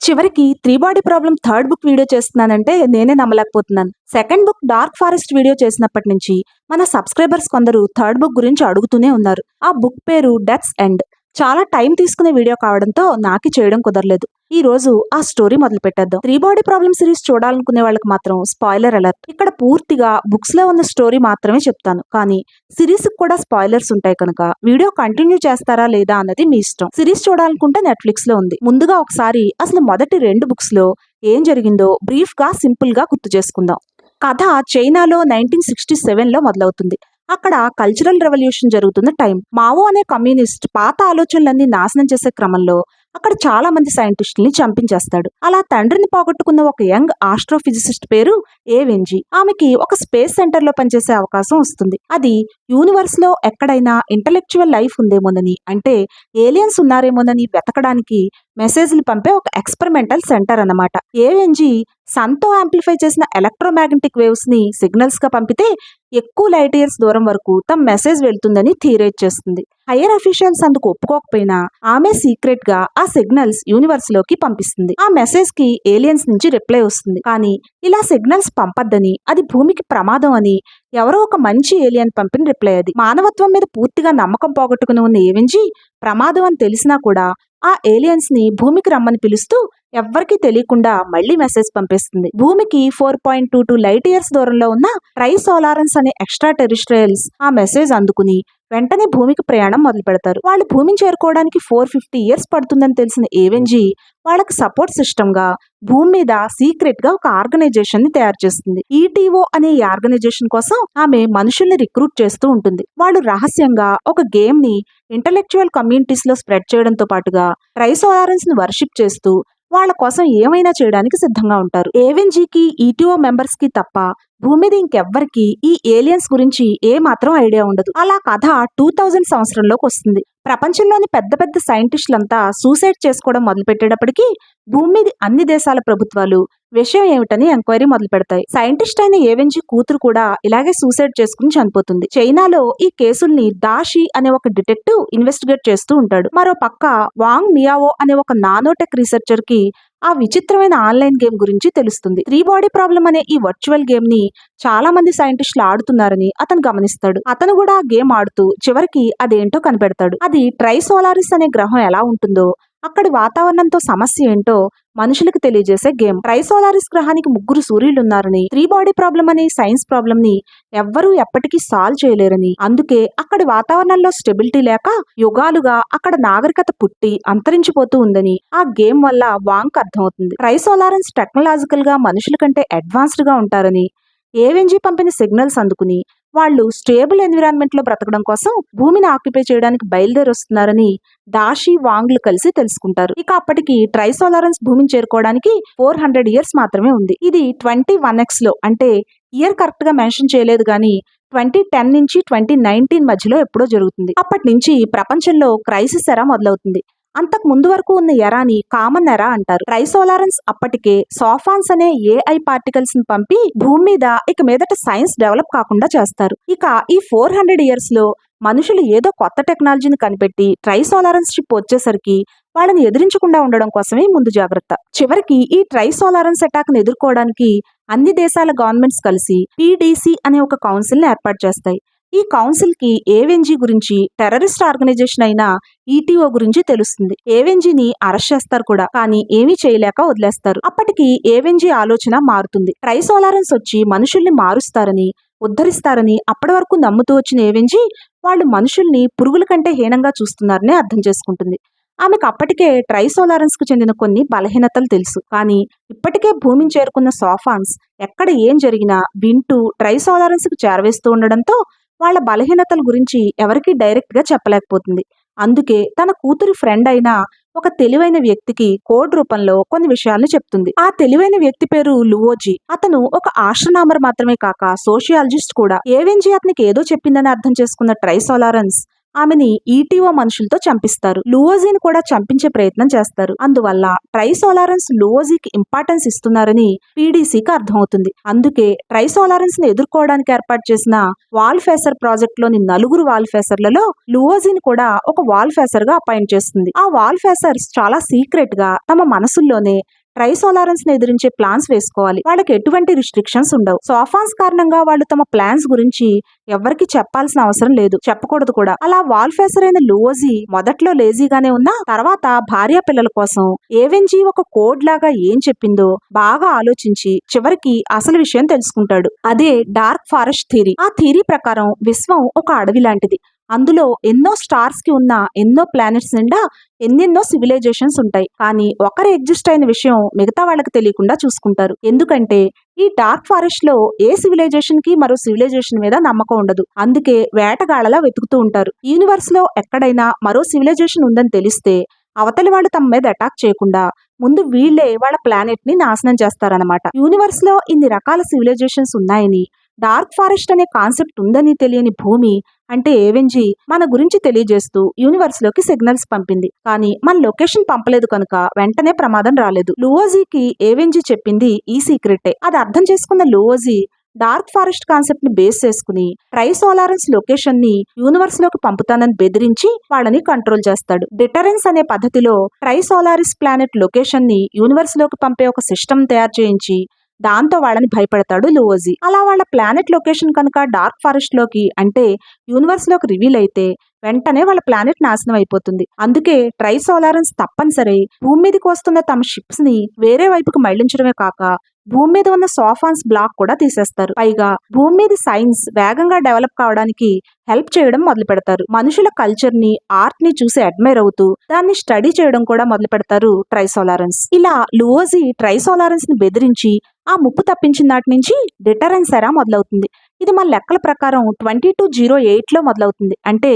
చివరికి three body problem third book video చేస్తున్నానంటే నేనే నమ్మలేకపోతున్నాను. Second book dark forest video చేసినప్పటి నుంచి మన సబ్స్క్రైబర్స్ కొందరు థర్డ్ బుక్ గురించి అడుగుతూనే ఉన్నారు. ఆ బుక్ పేరు డెత్స్ ఎండ్. చాలా టైం తీసుకునే వీడియో కావడంతో నాకి చేయడం కుదరలేదు. ఈ రోజు ఆ స్టోరీ మొదలు పెట్టేద్దాం త్రీ బాడీ ప్రాబ్లమ్ సిరీస్ చూడాలనుకునే వాళ్ళకి మాత్రం స్పాయిలర్ అలర్ట్. ఇక్కడ పూర్తిగా బుక్స్లో ఉన్న స్టోరీ మాత్రమే చెప్తాను. కానీ సిరీస్ కూడా స్పాయిలర్స్ ఉంటాయి కనుక వీడియో కంటిన్యూ చేస్తారా లేదా అన్నది మీ ఇష్టం. సిరీస్ చూడాలనుకుంటే నెట్ఫ్లిక్స్లో ఉంది. ముందుగా ఒకసారి అసలు మొదటి రెండు బుక్స్లో ఏం జరిగిందో బ్రీఫ్గా సింపుల్గా గుర్తు చేసుకుందాం. కథ చైనాలో నైన్టీన్ సిక్స్టీ సెవెన్లో మొదలవుతుంది. అక్కడ కల్చరల్ రెవల్యూషన్ జరుగుతున్న టైం మావో అనే కమ్యూనిస్ట్ పాత ఆలోచనలన్నీ నాశనం చేసే క్రమంలో అక్కడ చాలా మంది సైంటిస్టుల్ని చంపించేస్తాడు. అలా తండ్రిని పోగొట్టుకున్న ఒక యంగ్ ఆస్ట్రోఫిజిసిస్ట్ పేరు ఏవెంజి ఆమెకి ఒక స్పేస్ సెంటర్లో పనిచేసే అవకాశం వస్తుంది. అది యూనివర్స్లో ఎక్కడైనా ఇంటలెక్చువల్ లైఫ్ ఉందేమోనని అంటే ఏలియన్స్ ఉన్నారేమోనని వెతకడానికి మెసేజ్లు పంపే ఒక ఎక్స్పెరిమెంటల్ సెంటర్ అన్నమాట. ఏఎన్జీ సన్తో యాంప్లిఫై చేసిన ఎలక్ట్రోమాగ్నెటిక్ వేవ్స్ని సిగ్నల్స్గా పంపితే ఎక్కువ లైట్ ఇయర్స్ దూరం వరకు తమ మెసేజ్ వెళ్తుందని థీరేట్ చేస్తుంది. హైయర్ అఫీషియల్స్ అందుకు ఒప్పుకోకపోయినా ఆమె సీక్రెట్గా ఆ సిగ్నల్స్ యూనివర్స్లోకి పంపిస్తుంది. ఆ మెసేజ్కి ఏలియన్స్ నుంచి రిప్లై వస్తుంది. కానీ ఇలా సిగ్నల్స్ పంపద్దని అది భూమికి ప్రమాదం అని ఎవరో ఒక మంచి ఏలియన్ పంపిన రిప్లై అది. మానవత్వం మీద పూర్తిగా నమ్మకం పోగొట్టుకుని ఉన్న ఏవెంజి ప్రమాదం అని తెలిసినా కూడా ఆ ఏలియన్స్ని భూమికి రమ్మని పిలుస్తూ ఎవ్వరికీ తెలియకుండా మళ్ళీ మెసేజ్ పంపిస్తుంది. భూమికి four point two two light years దూరంలో ఉన్న ట్రై సోలారన్స్ అనే ఎక్స్ట్రా టెరిస్ట్రియల్స్ ఆ మెసేజ్ అందుకుని వెంటనే భూమికి ప్రయాణం మొదలు పెడతారు. వాళ్ళు భూమిని చేరుకోవడానికి ఫోర్ ఫిఫ్టీ ఇయర్స్ పడుతుందని తెలిసిన ఏవెంజీ వాళ్ళకి సపోర్ట్ సిస్టమ్గా భూమి మీద సీక్రెట్గా ఒక ఆర్గనైజేషన్ని తయారు చేస్తుంది. ఈటీఓ అనే ఈ ఆర్గనైజేషన్ కోసం ఆమె మనుషుల్ని రిక్రూట్ చేస్తూ ఉంటుంది. వాళ్ళు రహస్యంగా ఒక గేమ్ని ఇంటలెక్చువల్ కమ్యూనిటీస్లో స్ప్రెడ్ చేయడంతో పాటుగా ట్రైసోలారెన్స్ని వర్షిప్ చేస్తూ వాళ్ళ కోసం ఏమైనా చేయడానికి సిద్ధంగా ఉంటారు. ఏవెన్జీకి ఈటీఓ మెంబర్స్కి తప్ప భూమి మీద ఇంకెవ్వరికి ఈ ఏలియన్స్ గురించి ఏ మాత్రం ఐడియా ఉండదు. అలా కథ టూ థౌజండ్ సంవత్సరంలోకి వస్తుంది. ప్రపంచంలోని పెద్ద పెద్ద సైంటిస్టులంతా సూసైడ్ చేసుకోవడం మొదలు పెట్టేటప్పటికి భూమి మీద అన్ని దేశాల ప్రభుత్వాలు విషయం ఏమిటని ఎంక్వైరీ మొదలు పెడతాయి సైంటిస్ట్ అయిన ఏవెంజీ కూతురు కూడా ఇలాగే సూసైడ్ చేసుకుని చనిపోతుంది. చైనాలో ఈ కేసుల్ని దాషి అనే ఒక డిటెక్టివ్ ఇన్వెస్టిగేట్ చేస్తూ ఉంటాడు. మరో పక్క వాంగ్ మియావో అనే ఒక నానోటెక్ రీసెర్చర్కి ఆ విచిత్రమైన ఆన్లైన్ గేమ్ గురించి తెలుస్తుంది. త్రీ బాడీ ప్రాబ్లం అనే ఈ వర్చువల్ గేమ్ని చాలా మంది సైంటిస్టులు ఆడుతున్నారని అతను గమనిస్తాడు. అతను కూడా ఆ గేమ్ ఆడుతూ చివరికి అదేంటో కనిపెడతాడు. అది ట్రైసోలారిస్ అనే గ్రహం ఎలా ఉంటుందో అక్కడి వాతావరణంతో సమస్య ఏంటో మనుషులకు తెలియజేసే గేమ్. ట్రైసోలారిస్ గ్రహానికి ముగ్గురు సూర్యులు ఉన్నారని త్రీ బాడీ ప్రాబ్లం అనే సైన్స్ ప్రాబ్లం ని ఎవ్వరూ ఎప్పటికీ సాల్వ్ చేయలేరని. అందుకే అక్కడి వాతావరణంలో స్టెబిలిటీ లేక యుగాలుగా అక్కడ నాగరికత పుట్టి అంతరించిపోతూ ఉందని ఆ గేమ్ వల్ల వాంక్ అర్థమవుతుంది. ట్రైసోలారెన్స్ టెక్నాలజికల్గా మనుషుల కంటే అడ్వాన్స్డ్గా ఉంటారని ఏవెంజీ పంపిన సిగ్నల్స్ అందుకుని వాళ్ళు స్టేబుల్ ఎన్విరాన్మెంట్లో బ్రతకడం కోసం భూమిని ఆక్యుపై చేయడానికి బయలుదేరి వస్తున్నారని దాషి వాంగ్లు కలిసి తెలుసుకుంటారు. ఇక అప్పటికి ట్రైసోలారెన్స్ భూమిని చేరుకోవడానికి ఫోర్ హండ్రెడ్ ఇయర్స్ మాత్రమే ఉంది. ఇది ట్వంటీ వన్ ఎక్స్లో అంటే ఇయర్ కరెక్ట్గా మెన్షన్ చేయలేదు కానీ ట్వంటీ టెన్ నుంచి ట్వంటీ నైన్టీన్ మధ్యలో ఎప్పుడో జరుగుతుంది. అప్పటి నుంచి ప్రపంచంలో క్రైసిస్ ఎరా మొదలవుతుంది. అంతకు ముందు వరకు ఉన్న ఎరాని కామన్ ఎరా అంటారు. ట్రైసోలారెన్స్ అప్పటికే సోఫాన్స్ అనే ఏఐ పార్టికల్స్ని పంపి భూమి మీద ఇక మీదట సైన్స్ డెవలప్ కాకుండా చేస్తారు. ఇక ఈ ఫోర్ హండ్రెడ్ ఇయర్స్లో మనుషులు ఏదో కొత్త టెక్నాలజీని కనిపెట్టి ట్రైసోలారెన్స్ షిప్ వచ్చేసరికి వాళ్ళని ఎదిరించకుండా ఉండడం కోసమే ముందు జాగ్రత్త. చివరికి ఈ ట్రైసోలారెన్స్ అటాక్ని ఎదుర్కోవడానికి అన్ని దేశాల గవర్నమెంట్స్ కలిసి పీడీసీ అనే ఒక కౌన్సిల్ని ఏర్పాటు చేస్తాయి. ఈ కౌన్సిల్కి ఏవెన్జీ గురించి టెర్రరిస్ట్ ఆర్గనైజేషన్ అయిన ఈటీఓ గురించి తెలుస్తుంది. ఏవెన్జీని అరెస్ట్ చేస్తారు కూడా కానీ ఏమీ చేయలేక వదిలేస్తారు. అప్పటికి ఏవెన్జీ ఆలోచన మారుతుంది. ట్రైసోలారన్స్ వచ్చి మనుషుల్ని మారుస్తారని ఉద్ధరిస్తారని అప్పటి వరకు నమ్ముతూ వచ్చిన ఏవెన్జీ వాళ్ళు మనుషుల్ని పురుగుల కంటే హీనంగా చూస్తున్నారని అర్థం చేసుకుంటుంది. ఆమెకు అప్పటికే ట్రైసోలారెన్స్కు చెందిన కొన్ని బలహీనతలు తెలుసు. కానీ ఇప్పటికే భూమిని చేరుకున్న సోఫాన్స్ ఎక్కడ ఏం జరిగినా వింటూ ట్రైసోలారెన్స్కు చేరవేస్తూ ఉండడంతో వాళ్ళ బలహీనతల గురించి ఎవరికీ డైరెక్ట్గా చెప్పలేకపోతుంది. అందుకే తన కూతురి ఫ్రెండ్ అయిన ఒక తెలివైన వ్యక్తికి కోడ్ రూపంలో కొన్ని విషయాలను చెప్తుంది. ఆ తెలివైన వ్యక్తి పేరు లువోజీ. అతను ఒక ఆస్ట్రనామర్ మాత్రమే కాక సోషియాలజిస్ట్ కూడా. ఏవెంజీ అతనికి ఏదో చెప్పిందని అర్థం చేసుకున్న ట్రైసోలారెన్స్ ఆమెని ఈటీఓ మనుషులతో చంపిస్తారు. లూవోజీని కూడా చంపించే ప్రయత్నం చేస్తారు. అందువల్ల ట్రైసోలారెన్స్ లూవోజీకి ఇంపార్టెన్స్ ఇస్తున్నారని పీడీసీకి అర్థమవుతుంది. అందుకే ట్రైసోలారెన్స్ని ఎదుర్కోవడానికి ఏర్పాటు చేసిన వాల్ ఫేసర్ ప్రాజెక్ట్లోని నలుగురు వాల్ ఫేసర్లలో లూవోజీని కూడా ఒక వాల్ ఫేసర్గా అపాయింట్ చేస్తుంది. ఆ వాల్ ఫేసర్స్ చాలా సీక్రెట్గా తమ మనసుల్లోనే ట్రైసోలారెన్స్ని ఎదిరించే ప్లాన్స్ వేసుకోవాలి. వాళ్ళకి ఎటువంటి రిస్ట్రిక్షన్స్ ఉండవు. సోఫాన్స్ కారణంగా వాళ్ళు తమ ప్లాన్స్ గురించి ఎవరికి చెప్పాల్సిన అవసరం లేదు. చెప్పకూడదు కూడా. అలా వాల్ ఫేసర్ అయిన లూవోజీ మొదట్లో లేజీగానే ఉన్నా తర్వాత భార్య పిల్లల కోసం ఏవెంజీ ఒక కోడ్ లాగా ఏం చెప్పిందో బాగా ఆలోచించి చివరికి అసలు విషయం తెలుసుకుంటాడు. అదే డార్క్ ఫారెస్ట్ థీరీ ఆ థీరీ ప్రకారం విశ్వం ఒక అడవి లాంటిది అందులో ఎన్నో స్టార్స్కి ఉన్న ఎన్నో ప్లానెట్స్ నిండా ఎన్నెన్నో సివిలైజేషన్స్ ఉంటాయి. కానీ ఒకరు ఎగ్జిస్ట్ అయిన విషయం మిగతా వాళ్ళకి తెలియకుండా చూసుకుంటారు. ఎందుకంటే ఈ డార్క్ ఫారెస్ట్లో ఏ సివిలైజేషన్కి మరో సివిలైజేషన్ మీద నమ్మకం ఉండదు. అందుకే వేటగాళ్ళలా వెతుకుతూ ఉంటారు. యూనివర్స్లో ఎక్కడైనా మరో సివిలైజేషన్ ఉందని తెలిస్తే అవతలి వాళ్ళు తమ మీద అటాక్ చేయకుండా ముందు వీళ్ళే వాళ్ళ ప్లానెట్ని నాశనం చేస్తారనమాట యూనివర్స్లో ఇన్ని రకాల సివిలైజేషన్స్ ఉన్నాయని డార్క్ ఫారెస్ట్ అనే కాన్సెప్ట్ ఉందని తెలియని భూమి అంటే ఏవెంజీ మన గురించి తెలియజేస్తూ యూనివర్స్లోకి సిగ్నల్స్ పంపింది. కానీ మన లొకేషన్ పంపలేదు కనుక వెంటనే ప్రమాదం రాలేదు. లూవోజీకి ఏవెంజీ చెప్పింది ఈ సీక్రెటే. అది అర్థం చేసుకున్న లూవోజీ డార్క్ ఫారెస్ట్ కాన్సెప్ట్ని బేస్ చేసుకుని ట్రైసోలారెన్స్ లొకేషన్ని యూనివర్స్లోకి పంపుతానని బెదిరించి వాళ్ళని కంట్రోల్ చేస్తాడు. డిటరెన్స్ అనే పద్ధతిలో ట్రైసోలారిస్ ప్లానెట్ లొకేషన్ని యూనివర్స్లోకి పంపే ఒక సిస్టమ్ తయారు చేయించి దాంతో వాళ్ళని భయపడతాడు లువోజీ అలా వాళ్ళ ప్లానెట్ లొకేషన్ కనుక డార్క్ ఫారెస్ట్లోకి అంటే యూనివర్స్లోకి రివీల్ అయితే వెంటనే వాళ్ళ ప్లానెట్ నాశనం అయిపోతుంది. అందుకే ట్రై సోలారన్స్ తప్పనిసరి భూమి మీదకి వస్తున్న తమ షిప్స్ని వేరే వైపుకి మళ్ళించడమే కాక భూమి మీద ఉన్న సోఫాన్స్ బ్లాక్ కూడా తీసేస్తారు. పైగా భూమి మీద సైన్స్ వేగంగా డెవలప్ కావడానికి హెల్ప్ చేయడం మొదలు పెడతారు. మనుషుల కల్చర్ని ఆర్ట్ని చూసి అడ్మైర్ అవుతూ దాన్ని స్టడీ చేయడం కూడా మొదలు పెడతారు ట్రైసోలారెన్స్ ఇలా లూవోజీ ట్రైసోలారెన్స్ని బెదిరించి ఆ ముప్పు తప్పించిన నాటి నుంచి డిటరెన్స్ ఎరా మొదలవుతుంది. ఇది మన లెక్కల ప్రకారం ట్వంటీ టూ జీరో ఎయిట్లో మొదలవుతుంది. అంటే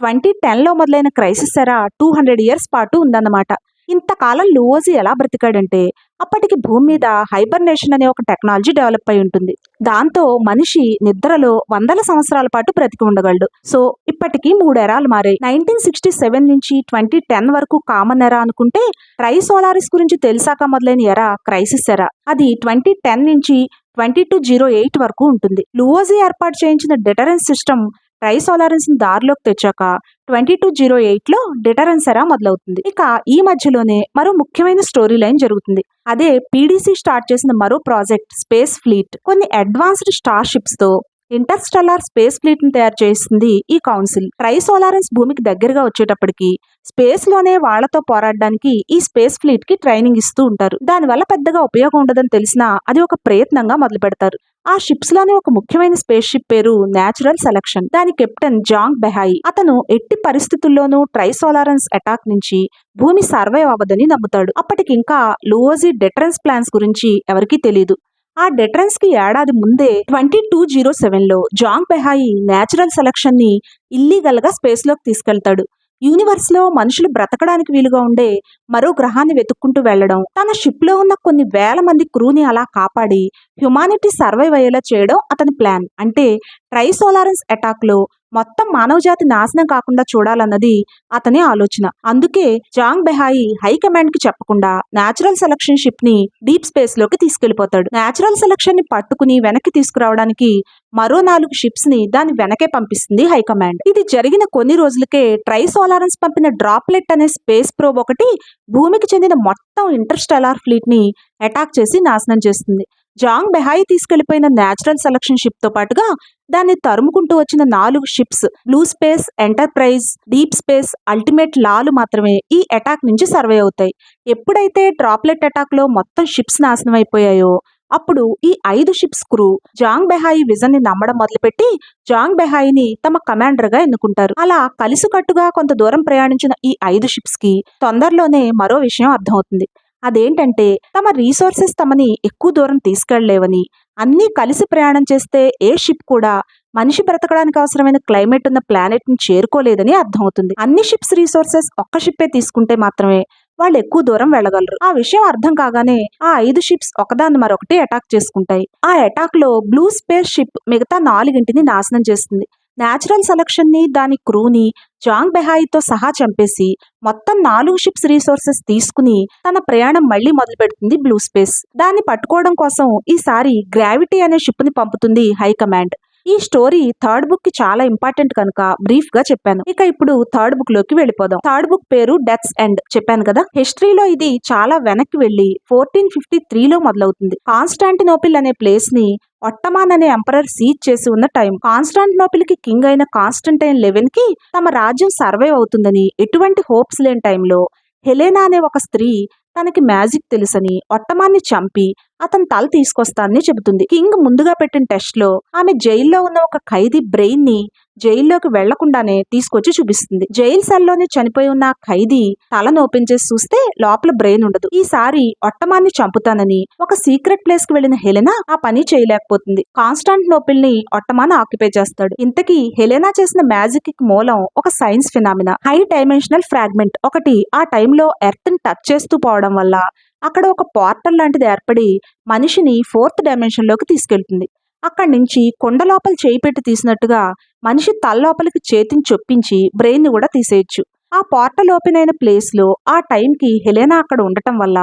ట్వంటీ టెన్లో మొదలైన క్రైసిస్ ఎరా టూ హండ్రెడ్ ఇయర్స్ పాటు ఉందన్నమాట. ఇంతకాలం లూవోజీ ఎలా బ్రతికాడంటే అప్పటికి భూమి మీద హైబర్నేషన్ అనే ఒక టెక్నాలజీ డెవలప్ అయి ఉంటుంది. దాంతో మనిషి నిద్రలో వందల సంవత్సరాల పాటు బ్రతికి ఉండగలడు. సో ఇప్పటికీ మూడు ఎరాలు మారాయి. నైన్టీన్ సిక్స్టీ సెవెన్ నుంచి ట్వంటీ టెన్ వరకు కామన్ ఎరా అనుకుంటే ట్రైసోలారిస్ గురించి తెలిసాక మొదలైన ఎరా క్రైసిస్ ఎరా. అది ట్వంటీ టెన్ నుంచి ట్వంటీ టూ జీరో ఎయిట్ వరకు ఉంటుంది. లూవోజీ ఏర్పాటు చేయించిన డిటరెన్స్ సిస్టమ్ రైస్ని దారిలోకి తెచ్చాక ట్వంటీ టూ జీరో ఎయిట్లో డిటరెన్స్ ఎరా మొదలవుతుంది. ఇక ఈ మధ్యలోనే మరో ముఖ్యమైన స్టోరీ లైన్ జరుగుతుంది. అదే పీడీసీ స్టార్ట్ చేసిన మరో ప్రాజెక్ట్ స్పేస్ ఫ్లీట్. కొన్ని అడ్వాన్స్డ్ స్టార్ షిప్స్తో ఇంటర్స్టెల్లార్ స్పేస్ ఫ్లీట్ని తయారు చేసింది ఈ కౌన్సిల్. ట్రైసోలారెన్స్ భూమికి దగ్గరగా వచ్చేటప్పటికి స్పేస్లోనే వాళ్ళతో పోరాడడానికి ఈ స్పేస్ ఫ్లీట్కి ట్రైనింగ్ ఇస్తూ ఉంటారు. దానివల్ల పెద్దగా ఉపయోగం ఉండదని తెలిసినా అది ఒక ప్రయత్నంగా మొదలు పెడతారు ఆ షిప్స్లోని ఒక ముఖ్యమైన స్పేస్ షిప్ పేరు నేచురల్ సెలక్షన్ దాని కెప్టెన్ జాంగ్ బెహాయి. అతను ఎట్టి పరిస్థితుల్లోనూ ట్రైసోలారెన్స్ అటాక్ నుంచి భూమి సర్వైవ్ అవ్వదని నమ్ముతాడు. అప్పటికింకా లూవోజీ డెటరెన్స్ ప్లాన్స్ గురించి ఎవరికీ తెలియదు ఆ డెటరెన్స్కి ఏడాది ముందే ట్వంటీ టూ జీరో సెవెన్లో జాంగ్ బెహాయి న్యాచురల్ సెలక్షన్ని ఇల్లీగల్గా స్పేస్లోకి తీసుకెళ్తాడు. యూనివర్స్లో మనుషులు బ్రతకడానికి వీలుగా ఉండే మరో గ్రహాన్ని వెతుక్కుంటూ వెళ్ళడం తన షిప్లో ఉన్న కొన్ని వేల మంది క్రూని అలా కాపాడి హ్యుమానిటీ సర్వైవ్ అయ్యేలా చేయడం అతని ప్లాన్. అంటే ట్రైసోలారెన్స్ అటాక్లో మొత్తం మానవజాతి నాశనం కాకుండా చూడాలన్నది అతని ఆలోచన. అందుకే జాంగ్ బెహాయి హైకమాండ్కి చెప్పకుండా నేచురల్ సెలక్షన్ షిప్ని డీప్ స్పేస్లోకి తీసుకెళ్ళిపోతాడు నేచురల్ సెలక్షన్ని పట్టుకుని వెనక్కి తీసుకురావడానికి మరో నాలుగు షిప్స్ని దాని వెనకే పంపిస్తుంది హైకమాండ్ ఇది జరిగిన కొన్ని రోజులకే ట్రైసోలారెన్స్ పంపిన డ్రాప్లెట్ అనే స్పేస్ ప్రోబ్ ఒకటి భూమికి చెందిన మొత్తం ఇంటర్స్టెలార్ ఫ్లీట్ని అటాక్ చేసి నాశనం చేస్తుంది. జాంగ్ బెహాయి తీసుకెళ్ళిపోయిన నేచురల్ సెలక్షన్ షిప్తో పాటుగా దాన్ని తరుముకుంటూ వచ్చిన నాలుగు ships blue space enterprise deep space ultimate Lalu మాత్రమే ఈ అటాక్ నుంచి సర్వే అవుతాయి. ఎప్పుడైతే డ్రాప్లెట్ అటాక్లో మొత్తం షిప్స్ నాశనం అయిపోయాయో అప్పుడు ఈ ఐదు షిప్స్ క్రూ జాంగ్ బెహాయి విజన్ని నమ్మడం మొదలుపెట్టి జాంగ్ బెహాయిని తమ కమాండర్గా ఎన్నుకుంటారు. అలా కలిసికట్టుగా కొంత దూరం ప్రయాణించిన ఈ ఐదు షిప్స్కి తొందరలోనే మరో విషయం అర్థమవుతుంది. అదేంటంటే తమ రీసోర్సెస్ తమని ఎక్కువ దూరం తీసుకెళ్ళేవని అన్నీ కలిసి ప్రయాణం చేస్తే ఏ షిప్ కూడా మనిషి బ్రతకడానికి అవసరమైన క్లైమేట్ ఉన్న ప్లానెట్ని చేరుకోలేదని అర్థమవుతుంది. అన్ని షిప్స్ రీసోర్సెస్ ఒక్క షిప్పే తీసుకుంటే మాత్రమే వాళ్ళు ఎక్కువ దూరం వెళ్ళగలరు. ఆ విషయం అర్థం కాగానే ఆ ఐదు షిప్స్ ఒకదాన్ని మరొకటి అటాక్ చేసుకుంటాయి. ఆ అటాక్లో బ్లూ స్పేస్ షిప్ మిగతా నాలుగింటిని నాశనం చేస్తుంది. న్యాచురల్ సెలక్షన్ని దాని క్రూని జాంగ్ బెహాయితో సహా చంపేసి మొత్తం నాలుగు షిప్స్ రీసోర్సెస్ తీసుకుని తన ప్రయాణం మళ్ళీ మొదలు పెడుతుంది బ్లూ స్పేస్. దాన్ని పట్టుకోవడం కోసం ఈసారి గ్రావిటీ అనే షిప్ని పంపుతుంది హైకమాండ్ ఈ స్టోరీ థర్డ్ బుక్కి చాలా ఇంపార్టెంట్ కనుక బ్రీఫ్గా చెప్పాను. ఇక ఇప్పుడు థర్డ్ బుక్లోకి వెళ్ళిపోదాం. థర్డ్ బుక్ పేరు డెత్స్ ఎండ్. చెప్పాను కదా? హిస్టరీలో ఇది చాలా వెనక్కి వెళ్ళి ఫోర్టీన్ ఫిఫ్టీ త్రీలో మొదలవుతుంది. కాన్స్టాంటినోపిల్ అనే ప్లేస్ని ఒట్టమాన్ అనే ఎంపరర్ సీజ్ చేసి ఉన్న టైం. కాన్స్టాంటినోపిల్కి కింగ్ అయిన కాన్స్టంటైన్ లెవెన్కి తమ రాజ్యం సర్వైవ్ అవుతుందని ఎటువంటి హోప్స్ లేని టైంలో హెలెనా అనే ఒక స్త్రీ తనకి మ్యాజిక్ తెలుసని ఒట్టమాన్ని చంపి అతని తల తీసుకొస్తానని చెబుతుంది. కింగ్ ముందుగా పెట్టిన టెస్ట్లో ఆమె జైల్లో ఉన్న ఒక ఖైదీ బ్రెయిన్ని జైల్లోకి వెళ్ళకుండానే తీసుకొచ్చి చూపిస్తుంది. జైల్ సెల్లోనే చనిపోయి ఉన్న ఖైదీ తలను ఓపెన్ చేసి చూస్తే లోపల బ్రెయిన్ ఉండదు. ఈసారి ఒట్టమాన్ని చంపుతానని ఒక సీక్రెట్ ప్లేస్కి వెళ్ళిన హెలెనా ఆ పని చేయలేకపోతుంది. కాన్స్టాంట్ నోపిల్ని ఒట్టమాన్ ఆక్యుపై చేస్తాడు. ఇంతకీ హెలెనా చేసిన మ్యాజిక్కి మూలం ఒక science phenomena high dimensional fragment ఒకటి ఆ టైంలో ఎర్త్ని టచ్ చేస్తూ పోవడం వల్ల అక్కడ ఒక పోర్టల్ లాంటిది ఏర్పడి మనిషిని ఫోర్త్ డైమెన్షన్లోకి తీసుకెళ్తుంది. అక్కడి నుంచి కొండ లోపల చేయి పెట్టి తీసినట్టుగా మనిషి తల లోపలికి చేతిని చొప్పించి బ్రెయిన్ని కూడా తీసేయచ్చు. ఆ పోర్టల్ ఓపెన్ అయిన ప్లేస్లో ఆ టైంకి హెలెనా అక్కడ ఉండటం వల్ల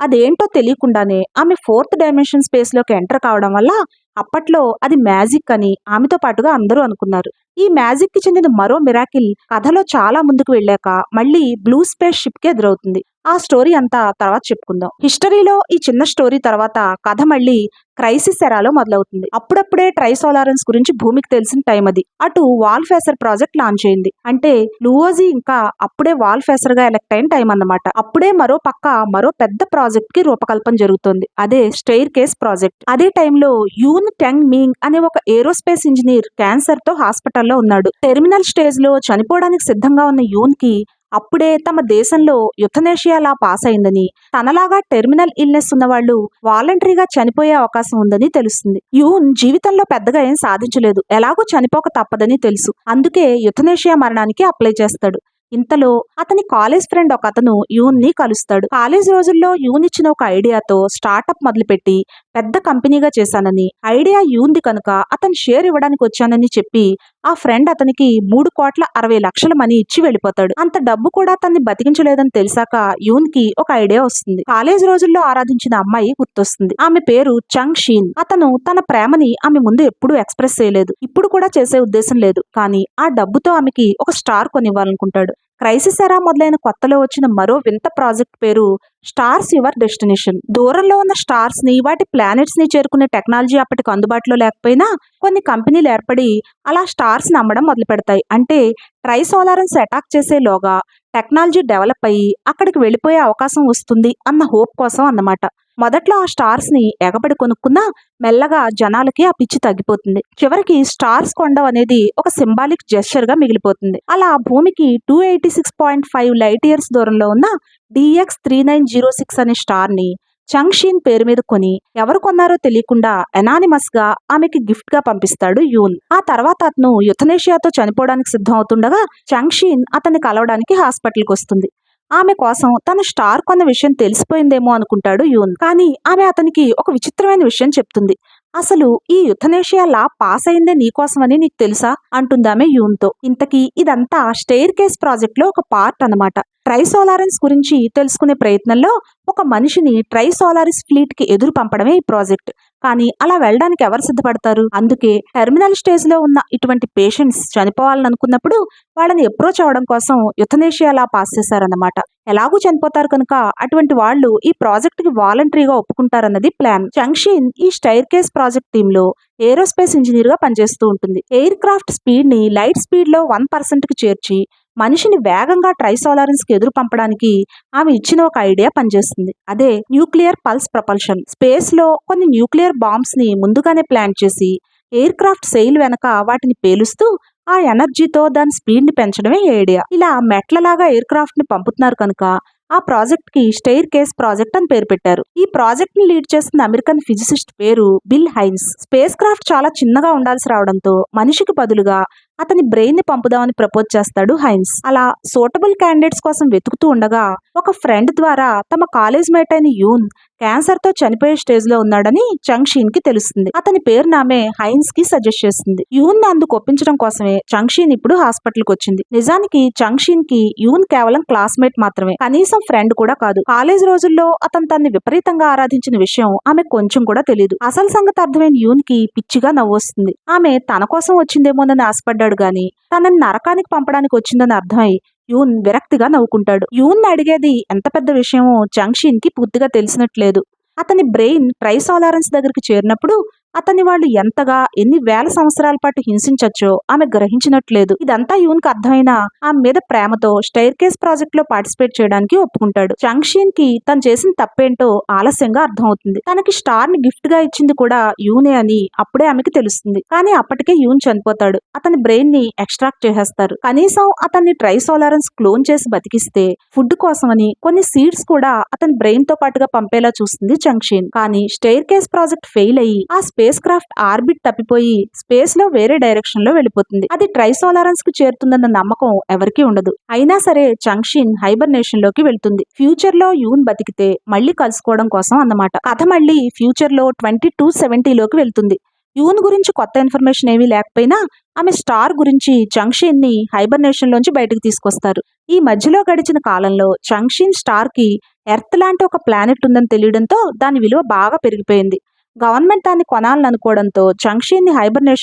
అదేంటో తెలియకుండానే ఆమె ఫోర్త్ డైమెన్షన్ స్పేస్లోకి ఎంటర్ కావడం వల్ల అప్పట్లో అది మ్యాజిక్ అని ఆమెతో పాటుగా అందరూ అనుకున్నారు. ఈ మ్యాజిక్కి చెందిన మరో మిరాకిల్ కథలో చాలా ముందుకు వెళ్ళాక మళ్ళీ బ్లూ స్పేస్ షిప్కి ఎదురవుతుంది. ఆ స్టోరీ అంతా తర్వాత చెప్పుకుందాం. హిస్టరీలో ఈ చిన్న స్టోరీ తర్వాత కథ మళ్ళీ క్రైసిస్ ఎరాలో మొదలవుతుంది. అప్పుడప్పుడే ట్రైసోలారెన్స్ గురించి భూమికి తెలిసిన టైం అది. అటు వాల్ ఫేసర్ ప్రాజెక్ట్ లాంచ్ అయింది. అంటే లూవోజీ ఇంకా అప్పుడే వాల్ ఫేసర్గా ఎలక్ట్ అయిన టైం అన్నమాట. అప్పుడే మరో పక్క మరో పెద్ద ప్రాజెక్ట్కి రూపకల్పన జరుగుతుంది. అదే స్టెయిర్ కేస్ ప్రాజెక్ట్. అదే టైంలో యూన్ టెంగ్ మింగ్ అనే ఒక ఏరోస్పేస్ ఇంజనీర్ క్యాన్సర్తో హాస్పిటల్లో ఉన్నాడు. టెర్మినల్ స్టేజ్లో చనిపోవడానికి సిద్ధంగా ఉన్న యూన్కి అప్పుడే తమ దేశంలో యుథనేషియాలా పాస్ అయిందని తనలాగా టెర్మినల్ ఇల్నెస్ ఉన్నవాళ్ళు వాలంటరీగా చనిపోయే అవకాశం ఉందని తెలుస్తుంది. యూన్ జీవితంలో పెద్దగా ఏం సాధించలేదు. ఎలాగో చనిపోక తప్పదని తెలుసు. అందుకే యుథనేషియా మరణానికి అప్లై చేస్తాడు. ఇంతలో అతని కాలేజ్ ఫ్రెండ్ ఒక అతను యూన్ని కలుస్తాడు. కాలేజ్ రోజుల్లో యూన్ ఇచ్చిన ఒక ఐడియాతో స్టార్టప్ మొదలుపెట్టి పెద్ద కంపెనీగా చేశానని ఐడియా యూన్ది కనుక అతను షేర్ ఇవ్వడానికి వచ్చానని చెప్పి ఆ ఫ్రెండ్ అతనికి మూడు కోట్ల అరవై లక్షల మనీ ఇచ్చి వెళ్ళిపోతాడు. అంత డబ్బు కూడా తన్ని బతికించలేదని తెలిసాక యూన్కి ఒక ఐడియా వస్తుంది. కాలేజ్ రోజుల్లో ఆరాధించిన అమ్మాయి గుర్తొస్తుంది. ఆమె పేరు చంగ్ షీన్. అతను తన ప్రేమని ఆమె ముందు ఎప్పుడూ ఎక్స్ప్రెస్ చేయలేదు. ఇప్పుడు కూడా చేసే ఉద్దేశం లేదు. కానీ ఆ డబ్బుతో ఆమెకి ఒక స్టార్ కొనివ్వాలనుకుంటాడు. క్రైసిస్ ఎరా మొదలైన కొత్తలో వచ్చిన మరో వింత ప్రాజెక్ట్ పేరు స్టార్స్ యువర్ డెస్టినేషన్. దూరంలో ఉన్న స్టార్స్ని వాటి ప్లానెట్స్ని చేరుకునే టెక్నాలజీ అప్పటికి అందుబాటులో లేకపోయినా కొన్ని కంపెనీలు ఏర్పడి అలా స్టార్స్ని అమ్మడం మొదలు పెడతాయి అంటే ట్రై సోలారెన్స్ అటాక్ చేసేలోగా టెక్నాలజీ డెవలప్ అయ్యి అక్కడికి వెళ్ళిపోయే అవకాశం వస్తుంది అన్న హోప్ కోసం అన్నమాట. మొదట్లో ఆ స్టార్స్ని ఎగబడి కొనుక్కున్నా మెల్లగా జనాలకి ఆ పిచ్చి తగ్గిపోతుంది. చివరికి స్టార్స్ కొండం అనేది ఒక సింబాలిక్ జెస్చర్గా మిగిలిపోతుంది. అలా భూమికి two eighty six point five light years దూరంలో ఉన్న DX three nine zero six అనే స్టార్ని చంగ్షీన్ పేరు మీద కొని ఎవరు కొన్నారో తెలియకుండా ఎనానిమస్గా ఆమెకి గిఫ్ట్గా పంపిస్తాడు యూన్ ఆ తర్వాత అతను యుథనేషియాతో చనిపోవడానికి సిద్ధం అవుతుండగా చంగ్షీన్ అతన్ని కలవడానికి హాస్పిటల్కి వస్తుంది. ఆమె కోసం తన స్టార్ కొన్న విషయం తెలిసిపోయిందేమో అనుకుంటాడు యూన్. కానీ ఆమె అతనికి ఒక విచిత్రమైన విషయం చెప్తుంది. అసలు ఈ యుథనేషియా లా పాస్ అయిందే నీకోసమని నీకు తెలుసా? అంటుందామె యూన్తో ఇంతకీ ఇదంతా స్టెయిర్ కేస్ ప్రాజెక్ట్లో ఒక పార్ట్ అన్నమాట. ట్రైసోలారెన్స్ గురించి తెలుసుకునే ప్రయత్నంలో ఒక మనిషిని ట్రైసోలారిస్ ఫ్లీట్కి ఎదురు పంపడమే ఈ ప్రాజెక్ట్. కానీ అలా వెళ్ళడానికి ఎవరు సిద్ధపడతారు? అందుకే టెర్మినల్ స్టేజ్లో ఉన్న ఇటువంటి పేషెంట్స్ చనిపోవాలని అనుకున్నప్పుడు వాళ్ళని అప్రోచ్ అవడం కోసం యుథనేషియా లా పాస్ చేశారన్నమాట. ఎలాగూ చనిపోతారు కనుక అటువంటి వాళ్ళు ఈ ప్రాజెక్ట్కి వాలంటరీగా ఒప్పుకుంటారన్నది ప్లాన్. జంక్షన్ ఈ స్టైర్ కేస్ ప్రాజెక్ట్ టీమ్లో ఏరోస్పేస్ ఇంజనీర్గా పనిచేస్తూ ఉంటుంది. ఎయిర్ క్రాఫ్ట్ స్పీడ్ని లైట్ స్పీడ్లో వన్ పర్సెంట్కి చేర్చి మనిషిని వేగంగా ట్రైసోలారెన్స్కి ఎదురు పంపడానికి ఆమె ఇచ్చిన ఒక ఐడియా పనిచేస్తుంది. అదే న్యూక్లియర్ పల్స్ ప్రపల్షన్. స్పేస్లో కొన్ని న్యూక్లియర్ బాంబ్స్ని ముందుగానే ప్లాన్ చేసి ఎయిర్ క్రాఫ్ట్ సెయిల్ వెనక వాటిని పేలుస్తూ ఆ ఎనర్జీతో దాని స్పీడ్ని పెంచడమే ఐడియా. ఇలా మెట్లలాగా ఎయిర్ క్రాఫ్ట్ని పంపుతున్నారు కనుక ఆ ప్రాజెక్ట్కి స్టెయిర్ కేస్ ప్రాజెక్ట్ అని పేరు పెట్టారు. ఈ ప్రాజెక్ట్ని లీడ్ చేస్తున్న అమెరికన్ ఫిజిసిస్ట్ పేరు బిల్ హైన్స్. స్పేస్ క్రాఫ్ట్ చాలా చిన్నగా ఉండాల్సి రావడంతో మనిషికి బదులుగా అతని బ్రెయిన్ని పంపుదామని ప్రపోజ్ చేస్తాడు హైన్స్. అలా సూటబుల్ క్యాండిడేట్స్ కోసం వెతుకుతూ ఉండగా ఒక ఫ్రెండ్ ద్వారా తమ కాలేజ్ మేట్ అయిన యూన్ క్యాన్సర్తో చనిపోయే స్టేజ్లో ఉన్నాడని చంగ్షీన్కి తెలుస్తుంది. అతని పేరు నామే హైన్స్కి సజెస్ట్ చేస్తుంది. యూన్ అందుకు ఒప్పించడం కోసమే చంగ్షీన్ ఇప్పుడు హాస్పిటల్కి వచ్చింది. నిజానికి చంగ్షీన్కి యూన్ కేవలం క్లాస్మేట్ మాత్రమే కనీసం ఫ్రెండ్ కూడా కాదు. కాలేజ్ రోజుల్లో అతను తన్ని విపరీతంగా ఆరాధించిన విషయం ఆమె కొంచెం కూడా తెలియదు అసలు సంగతి అర్థమైన యూన్కి పిచ్చిగా నవ్వొస్తుంది ఆమె తన కోసం వచ్చిందేమోనని ఆశపడ్డాడు గాని తనని నరకానికి పంపడానికి వచ్చిందని అర్థమై యూన్ విరక్తిగా నవ్వుకుంటాడు. యూన్ అడిగేది ఎంత పెద్ద విషయమో జంక్షన్కి పూర్తిగా తెలిసినట్లేదు. అతని బ్రెయిన్ ట్రైసాలారెన్స్ దగ్గరికి చేరినప్పుడు అతన్ని వాళ్ళు ఎంతగా ఎన్ని వేల సంవత్సరాల పాటు హింసించొచ్చో ఆమె గ్రహించినట్లేదు. ఇదంతా యూన్కి అర్థమైనా ఆమె మీద ప్రేమతో స్టైర్ కేస్ ప్రాజెక్ట్లో పార్టిసిపేట్ చేయడానికి ఒప్పుకుంటాడు. చంక్షిన్కి తను చేసిన తప్పేంటో ఆలస్యంగా అర్థమవుతుంది. తనకి స్టార్ని గిఫ్ట్గా ఇచ్చింది కూడా యూనే అని అప్పుడే ఆమెకి తెలుస్తుంది. కానీ అప్పటికే యూన్ చనిపోతాడు. అతని బ్రెయిన్ని ఎక్స్ట్రాక్ట్ చేసేస్తారు. కనీసం అతన్ని ట్రైసోలారెన్స్ క్లోన్ చేసి బతికిస్తే ఫుడ్ కోసమని కొన్ని సీడ్స్ కూడా అతని బ్రెయిన్తో పాటుగా పంపేలా చూస్తుంది చంక్షిన్ కానీ స్టైర్ కేస్ ప్రాజెక్ట్ ఫెయిల్ అయ్యి ఆ స్పేస్ క్రాఫ్ట్ ఆర్బిట్ తప్పిపోయి స్పేస్లో వేరే డైరెక్షన్లో వెళ్ళిపోతుంది. అది ట్రైసోలారెన్స్కు చేరుతుందన్న నమ్మకం ఎవరికీ ఉండదు. అయినా సరే చంక్షిన్ హైబర్నేషన్లోకి వెళ్తుంది. ఫ్యూచర్లో యూన్ బతికితే మళ్ళీ కలుసుకోవడం కోసం అన్నమాట. కథ మళ్ళీ ఫ్యూచర్లో ట్వంటీ టూ సెవెంటీలోకి వెళ్తుంది. యూన్ గురించి కొత్త ఇన్ఫర్మేషన్ ఏమీ లేకపోయినా ఆమె స్టార్ గురించి జంక్షన్ని హైబర్నేషన్ లోంచి బయటకు తీసుకొస్తారు. ఈ మధ్యలో గడిచిన కాలంలో జంక్షన్ స్టార్కి ఎర్త్ లాంటి ఒక ప్లానెట్ ఉందని తెలియడంతో దాని విలువ బాగా పెరిగిపోయింది. గవర్నమెంట్ దాన్ని కొనాలనుకోవడంతో జంక్షన్ని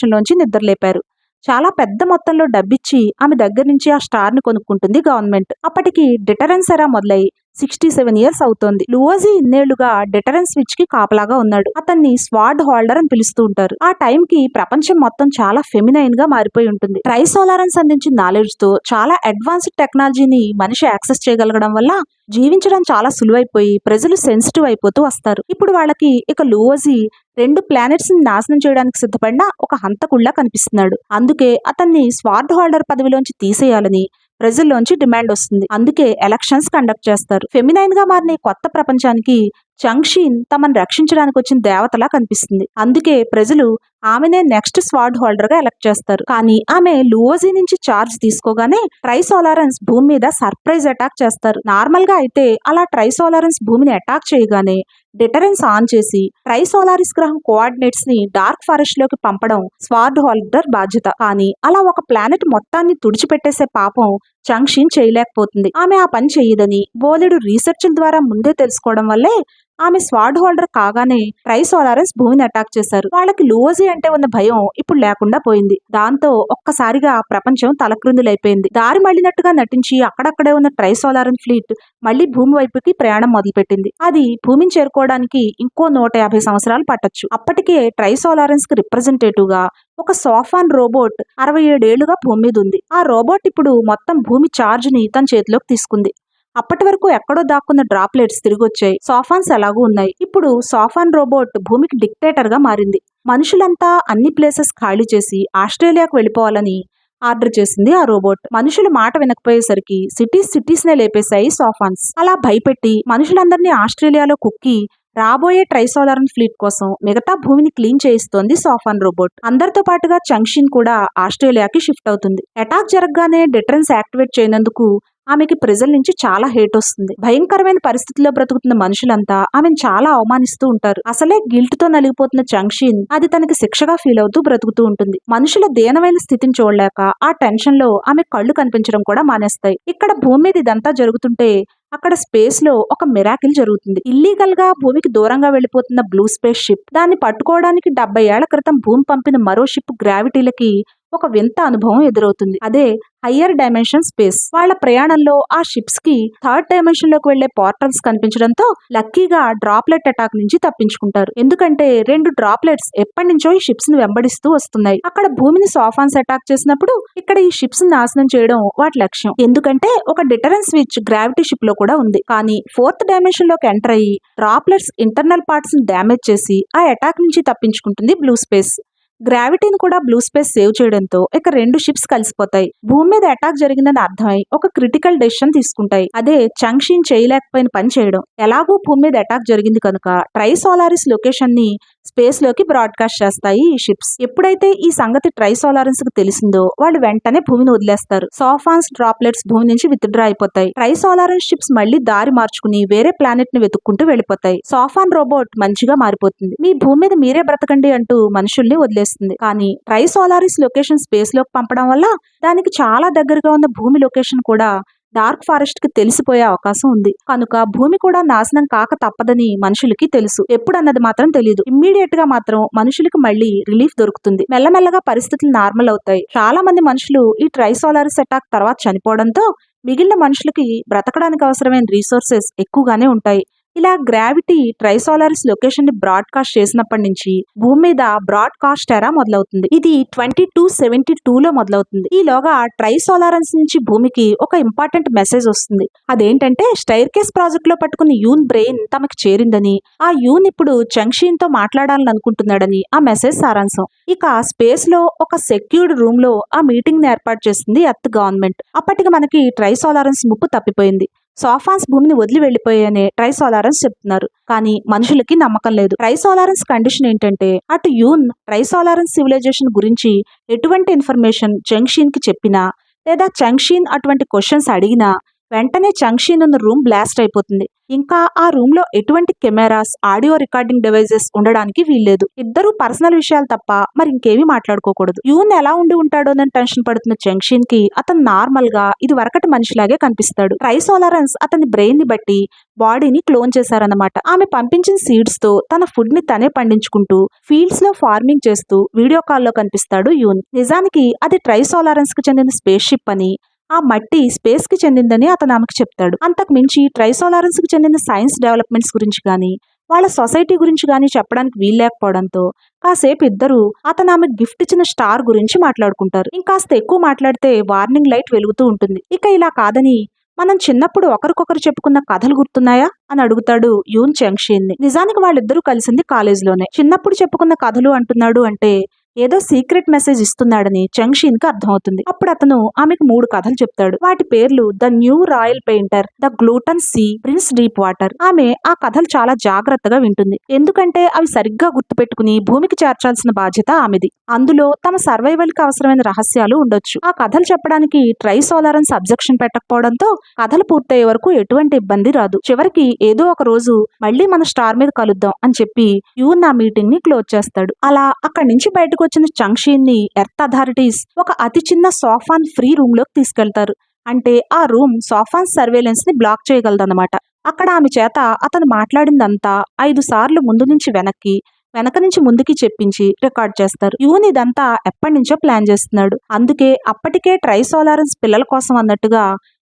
లోంచి నిద్రలేపారు. చాలా పెద్ద మొత్తంలో డబ్బిచ్చి ఆమె దగ్గర నుంచి ఆ స్టార్ని కొనుక్కుంటుంది గవర్నమెంట్. అప్పటికి డిటరెన్స్ ఎరా మొదలై సిక్స్టీ సెవెన్ ఇయర్స్ అవుతోంది. లూవజీ ఇన్నేళ్ళుగా డిటరెన్స్ స్విచ్కి కాపలాగా ఉన్నాడు. అతన్ని స్వాడ్ హోల్డర్ అని పిలుస్తూ ఉంటారు. ఆ టైం కి ప్రపంచం మొత్తం చాలా ఫెమినైన్గా మారిపోయి ఉంటుంది. ట్రైసోలారెన్స్ అందించిన నాలెడ్జ్తో చాలా అడ్వాన్స్డ్ టెక్నాలజీని మనిషి యాక్సెస్ చేయగలగడం వల్ల జీవించడం చాలా సులువైపోయి ప్రజలు సెన్సిటివ్ అయిపోతూ వస్తారు. ఇప్పుడు వాళ్ళకి ఇక లూవజీ రెండు ప్లానెట్స్ని నాశనం చేయడానికి సిద్ధపడిన ఒక హంతకుళ్ళ కనిపిస్తున్నాడు. అందుకే అతన్ని స్వార్డ్ హోల్డర్ పదవిలోంచి తీసేయాలని ప్రజల్లోంచి డిమాండ్ వస్తుంది. అందుకే ఎలక్షన్స్ కండక్ట్ చేస్తారు. ఫెమినైన్గా మారిన కొత్త ప్రపంచానికి చంక్షీన్ తమను రక్షించడానికి వచ్చిన దేవతలా కనిపిస్తుంది. అందుకే ప్రజలు ఆమెనే నెక్స్ట్ స్వార్డ్ హోల్డర్గా ఎలక్ట్ చేస్తారు. కానీ ఆమె లూవోజీ నుంచి చార్జ్ తీసుకోగానే ట్రైసోలారెన్స్ భూమి మీద సర్ప్రైజ్ అటాక్ చేస్తారు. నార్మల్గా అయితే అలా ట్రైసోలారెన్స్ భూమిని అటాక్ చేయగానే డిటరెన్స్ ఆన్ చేసి ట్రైసోలారిస్ గ్రహం కోఆర్డినేట్స్ని డార్క్ ఫారెస్ట్లోకి పంపడం స్వార్డ్ హోల్డర్ బాధ్యత. కానీ అలా ఒక ప్లానెట్ మొత్తాన్ని తుడిచిపెట్టేసే పాపం చంక్షిన్ చేయలేకపోతుంది. ఆమె ఆ పని చేయదని బోలెడు రీసెర్చ్ల ద్వారా ముందే తెలుసుకోవడం వల్లే ఆమె స్వాడ్ హోల్డర్ కాగానే ట్రైసోలారస్ భూమిని అటాక్ చేశారు. వాళ్ళకి లూవజీ అంటే ఉన్న భయం ఇప్పుడు లేకుండా పోయింది. దాంతో ఒక్కసారిగా ప్రపంచం తలక్రిందులైపోయింది దారి మళ్ళినట్టుగా నటించి అక్కడక్కడే ఉన్న ట్రైసోలారన్ ఫ్లీట్ మళ్ళీ భూమి వైపుకి ప్రయాణం మొదలుపెట్టింది. అది భూమిని చేరుకోవడానికి ఇంకో నూట యాభై సంవత్సరాలు పట్టొచ్చు. అప్పటికే ట్రైసోలారెన్స్కి రిప్రజెంటేటివ్గా ఒక సోఫాన్ రోబోట్ అరవై ఏడేళ్ళుగా భూమి మీద ఉంది ఆ రోబోట్ ఇప్పుడు మొత్తం భూమి చార్జ్ని తన చేతిలోకి తీసుకుంది. అప్పటి వరకు ఎక్కడో దాక్కున్న డ్రాప్లెట్స్ తిరిగి వచ్చాయి సోఫాన్స్ ఎలాగూ ఉన్నాయి. ఇప్పుడు సోఫాన్ రోబోట్ భూమికి డిక్టేటర్గా మారింది. మనుషులంతా అన్ని ప్లేసెస్ ఖాళీ చేసి ఆస్ట్రేలియాకు వెళ్ళిపోవాలని ఆర్డర్ చేసింది ఆ రోబోట్. మనుషులు మాట వినకపోయేసరికి సిటీస్ సిటీస్ నే లేపేశాయి సోఫాన్స్. అలా భయపెట్టి మనుషులందరినీ ఆస్ట్రేలియాలో కుక్కి రాబోయే ట్రైసోలరన్ ఫ్లీట్ కోసం మిగతా భూమిని క్లీన్ చేయిస్తోంది సోఫాన్ రోబోట్. అందరితో పాటుగా చంక్షిన్ కూడా ఆస్ట్రేలియాకి షిఫ్ట్ అవుతుంది. అటాక్ జరగగానే డిటరెన్స్ యాక్టివేట్ చేయనందుకు ఆమెకి ప్రజల నుంచి చాలా హేట్ వస్తుంది. భయంకరమైన పరిస్థితుల్లో బ్రతుకుతున్న మనుషులంతా ఆమెను చాలా అవమానిస్తూ ఉంటారు. అసలే గిల్ట్తో నలిగిపోతున్న చంక్షిన్ అది తనకి శిక్షగా ఫీల్ అవుతూ బ్రతుకుతూ ఉంటుంది. మనుషుల దీనమైన స్థితిని చూడలేక ఆ టెన్షన్లో ఆమె కళ్ళు కనిపించడం కూడా మానేస్తాయి. ఇక్కడ భూమి మీద ఇదంతా జరుగుతుంటే అక్కడ స్పేస్లో ఒక మిరాకిల్ జరుగుతుంది. ఇల్లీగల్గా భూమికి దూరంగా వెళ్ళిపోతున్న బ్లూ స్పేస్ షిప్ దాన్ని పట్టుకోవడానికి డెబ్బై ఏళ్ళ క్రితం భూమి పంపిన మరో షిప్ గ్రావిటీలకి ఒక వింత అనుభవం ఎదురవుతుంది. అదే హయ్యర్ డైమెన్షన్ స్పేస్ వాళ్ళ ప్రయాణంలో ఆ షిప్స్కి థర్డ్ డైమెన్షన్లోకి వెళ్ళే పోర్టల్స్ కనిపించడంతో లక్కీగా డ్రాప్లెట్ అటాక్ నుంచి తప్పించుకుంటారు. ఎందుకంటే రెండు డ్రాప్లెట్స్ ఎప్పటి నుంచో ఈ షిప్స్ని వెంబడిస్తూ వస్తున్నాయి. అక్కడ భూమిని సోఫాన్స్ అటాక్ చేసినప్పుడు ఇక్కడ ఈ షిప్స్ నాశనం చేయడం వాటి లక్ష్యం. ఎందుకంటే ఒక డిటరెన్స్ స్విచ్ గ్రావిటీ షిప్లో కూడా ఉంది. కానీ ఫోర్త్ డైమెన్షన్లోకి ఎంటర్ అయ్యి డ్రాప్లెట్స్ ఇంటర్నల్ పార్ట్స్ని డ్యామేజ్ చేసి ఆ అటాక్ నుంచి తప్పించుకుంటుంది బ్లూ స్పేస్ గ్రావిటీని కూడా బ్లూ స్పేస్ సేవ్ చేయడంతో ఇక రెండు షిప్స్ కలిసిపోతాయి. భూమి మీద అటాక్ జరిగిందని అర్థమై ఒక క్రిటికల్ డెసిషన్ తీసుకుంటాయి. అదే చంక్షిన్ చేయలేకపోయిన పని చేయడం. ఎలాగో భూమి మీద అటాక్ జరిగింది కనుక ట్రైసోలారిస్ లొకేషన్ని స్పేస్లోకి బ్రాడ్కాస్ట్ చేస్తాయి ఈ షిప్స్ ఎప్పుడైతే ఈ సంగతి ట్రైసోలారెన్స్కి తెలిసిందో వాళ్ళు వెంటనే భూమిని వదిలేస్తారు. సోఫాన్స్ డ్రాప్లెట్స్ భూమి నుంచి విత్డ్రా అయిపోతాయి. ట్రైసోలారెన్స్ షిప్స్ మళ్ళీ దారి మార్చుకుని వేరే ప్లానెట్ని వెతుక్కుంటూ వెళ్ళిపోతాయి. సోఫాన్ రోబోట్ మంచిగా మారిపోతుంది. మీ భూమి మీద మీరే బ్రతకండి అంటూ మనుషుల్ని వదిలేస్తుంది. కానీ ట్రైసోలారిస్ లొకేషన్ స్పేస్లోకి పంపడం వల్ల దానికి చాలా దగ్గరగా ఉన్న భూమి లొకేషన్ కూడా డార్క్ ఫారెస్ట్కి తెలిసిపోయే అవకాశం ఉంది. కనుక భూమి కూడా నాశనం కాక తప్పదని మనుషులకి తెలుసు. ఎప్పుడు అన్నది మాత్రం తెలియదు ఇమ్మీడియట్గా మాత్రం మనుషులకి మళ్ళీ రిలీఫ్ దొరుకుతుంది. మెల్లమెల్లగా పరిస్థితులు నార్మల్ అవుతాయి. చాలా మంది మనుషులు ఈ ట్రైసోలారిస్ అటాక్ తర్వాత చనిపోవడంతో మిగిలిన మనుషులకి బ్రతకడానికి అవసరమైన రీసోర్సెస్ ఎక్కువగానే ఉంటాయి. ఇలా గ్రావిటీ ట్రైసోలారిస్ లొకేషన్ని బ్రాడ్కాస్ట్ చేసినప్పటి నుంచి భూమి మీద బ్రాడ్కాస్ట్ ఎరా మొదలవుతుంది. ఇది ట్వంటీ టూ సెవెంటీ టూ లో మొదలవుతుంది. ఈలోగా ట్రైసోలారన్స్ నుంచి భూమికి ఒక ఇంపార్టెంట్ మెసేజ్ వస్తుంది. అదేంటంటే స్టైర్ కేస్ ప్రాజెక్ట్లో పట్టుకున్న యూన్ బ్రెయిన్ తమకు చేరిందని ఆ యూన్ ఇప్పుడు జంక్షన్తో మాట్లాడాలని అనుకుంటున్నాడని ఆ మెసేజ్ సారాంశం. ఇక స్పేస్లో ఒక సెక్యూర్డ్ రూమ్లో ఆ మీటింగ్ని ఏర్పాటు చేస్తుంది ఎర్త్ గవర్నమెంట్. అప్పటికి మనకి ట్రైసోలారన్స్ ముప్పు తప్పిపోయింది. సోఫాన్స్ భూమిని వదిలి వెళ్ళిపోయాయని ట్రైసోలారన్స్ చెప్తున్నారు. కానీ మనుషులకి నమ్మకం లేదు. ట్రైసోలారన్స్ కండిషన్ ఏంటంటే అటు యూన్ ట్రైసోలారన్స్ సివిలైజేషన్ గురించి ఎటువంటి ఇన్ఫర్మేషన్ జంక్షీన్కి చెప్పినా లేదా చంక్షీన్ అటువంటి క్వశ్చన్స్ అడిగినా వెంటనే చంక్షీన్ ఉన్న రూమ్ బ్లాస్ట్ అయిపోతుంది. ఇంకా ఆ రూమ్లో ఎటువంటి కెమెరాస్ ఆడియో రికార్డింగ్ డివైజెస్ ఉండడానికి వీల్లేదు. ఇద్దరు పర్సనల్ విషయాలు తప్ప మరి ఇంకేమీ మాట్లాడుకోకూడదు. యూన్ ఎలా ఉండి ఉంటాడోనని టెన్షన్ పడుతున్న జంక్షన్కి అతను నార్మల్గా ఇది వరకటి మనిషిలాగే కనిపిస్తాడు. ట్రైసోలరెన్స్ అతని బ్రెయిన్ని బట్టి బాడీని క్లోన్ చేశారన్నమాట. ఆమె పంపించిన సీడ్స్తో తన ఫుడ్ని తనే పండించుకుంటూ ఫీల్డ్స్లో ఫార్మింగ్ చేస్తూ వీడియో కాల్లో కనిపిస్తాడు యూన్. నిజానికి అది ట్రైసోలరెన్స్కు చెందిన స్పేస్ షిప్ అని ఆ మట్టి స్పేస్కి చెందిందని అతను ఆమెకు చెప్తాడు. అంతకు మించి ట్రైసోలారెన్స్కి చెందిన సైన్స్ డెవలప్మెంట్స్ గురించి కానీ వాళ్ళ సొసైటీ గురించి కానీ చెప్పడానికి వీల్లేకపోవడంతో కాసేపు ఇద్దరు అతను ఆమె గిఫ్ట్ ఇచ్చిన స్టార్ గురించి మాట్లాడుకుంటారు. ఇంకాస్త ఎక్కువ మాట్లాడితే వార్నింగ్ లైట్ వెలుగుతూ ఉంటుంది. ఇక ఇలా కాదని మనం చిన్నప్పుడు ఒకరికొకరు చెప్పుకున్న కథలు గుర్తున్నాయా? అని అడుగుతాడు యూన్ చెంక్షిన్ని నిజానికి వాళ్ళిద్దరూ కలిసింది కాలేజీలోనే. చిన్నప్పుడు చెప్పుకున్న కథలు అంటున్నాడు అంటే ఏదో సీక్రెట్ మెసేజ్ ఇస్తున్నాడని చంగ్షీన్కి అర్థమవుతుంది. అప్పుడు అతను ఆమెకు మూడు కథలు చెప్తాడు. వాటి పేర్లు the new royal painter the glutton sea prince deep water. ఆమె ఆ కథలు చాలా జాగ్రత్తగా వింటుంది. ఎందుకంటే అవి సరిగ్గా గుర్తుపెట్టుకుని భూమికి చేర్చాల్సిన బాధ్యత ఆమెది. అందులో తమ సర్వైవల్కి అవసరమైన రహస్యాలు ఉండొచ్చు. ఆ కథలు చెప్పడానికి ట్రై ట్రైసోలారన్స్ అబ్జెక్షన్ పెట్టకపోవడంతో కథలు పూర్తయ్యే వరకు ఎటువంటి ఇబ్బంది రాదు. చివరికి ఏదో ఒక రోజు మళ్ళీ మన స్టార్ మీద కలుద్దాం అని చెప్పి యూన్ ఆ మీటింగ్ని క్లోజ్ చేస్తాడు. అలా అక్కడి నుంచి బయటకు వచ్చిన చంక్షీన్ని ఎర్త్ అథారిటీస్ ఒక అతి చిన్న సోఫాన్ ఫ్రీ రూమ్లోకి తీసుకెళ్తారు. అంటే ఆ రూమ్ సోఫాన్ సర్వేలెన్స్ని బ్లాక్ చేయగలదన్నమాట. అక్కడ ఆమె చేత అతను మాట్లాడిందంతా ఐదు సార్లు ముందు నుంచి వెనక్కి వెనక నుంచి ముందుకి చెప్పించి రికార్డ్ చేస్తారు. యూన్ ఇదంతా ఎప్పటి నుంచో ప్లాన్ చేస్తున్నాడు. అందుకే అప్పటికే ట్రైసోలారెన్స్ పిల్లల కోసం అన్నట్టుగా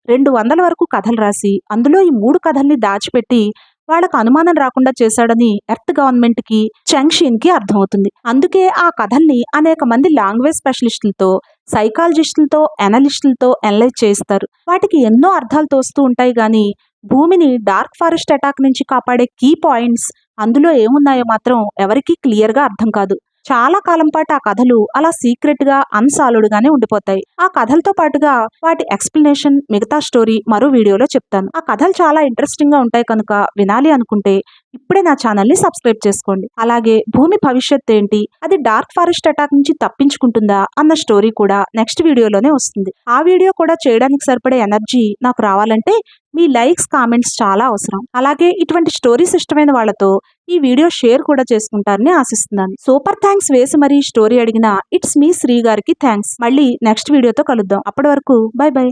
రెండు వందల వరకు కథలు రాసి అందులో ఈ మూడు కథల్ని దాచిపెట్టి వాళ్ళకు అనుమానం రాకుండా చేశాడని ఎర్త్ గవర్నమెంట్కి చంక్షిన్కి అర్థమవుతుంది. అందుకే ఆ కథల్ని అనేక మంది లాంగ్వేజ్ స్పెషలిస్టులతో సైకాలజిస్టులతో ఎనలిస్టులతో అనలైజ్ చేస్తారు వాటికి ఎన్నో అర్థాలు తోస్తూ ఉంటాయి గాని భూమిని డార్క్ ఫారెస్ట్ అటాక్ నుంచి కాపాడే కీ పాయింట్స్ అందులో ఏమున్నాయో మాత్రం ఎవరికీ క్లియర్గా అర్థం కాదు. చాలా కాలం పాటు ఆ కథలు అలా సీక్రెట్గా అన్సాల్వ్డ్ గానే ఉండిపోతాయి. ఆ కథలతో పాటుగా వాటి ఎక్స్ప్లెనేషన్ మిగతా స్టోరీ మరో వీడియోలో చెప్తాను. ఆ కథలు చాలా ఇంట్రెస్టింగ్గా ఉంటాయి కనుక వినాలి అనుకుంటే ఇప్పుడే నా ఛానల్ని సబ్స్క్రైబ్ చేసుకోండి. అలాగే భూమి భవిష్యత్ ఏంటి అది డార్క్ ఫారెస్ట్ అటాక్ నుంచి తప్పించుకుంటుందా అన్న స్టోరీ కూడా నెక్స్ట్ వీడియోలోనే వస్తుంది. ఆ వీడియో కూడా చేయడానికి సరిపడే ఎనర్జీ నాకు రావాలంటే మీ లైక్స్ కామెంట్స్ చాలా అవసరం. అలాగే ఇటువంటి స్టోరీస్ ఇష్టమైన వాళ్ళతో ఈ వీడియో షేర్ కూడా చేసుకుంటారని ఆశిస్తున్నాను. సూపర్ థ్యాంక్స్ వేసి మరీ స్టోరీ అడిగిన ఇట్స్ మీ శ్రీ గారికి థ్యాంక్స్ మళ్ళీ నెక్స్ట్ వీడియోతో కలుద్దాం. అప్పటి వరకు బై బై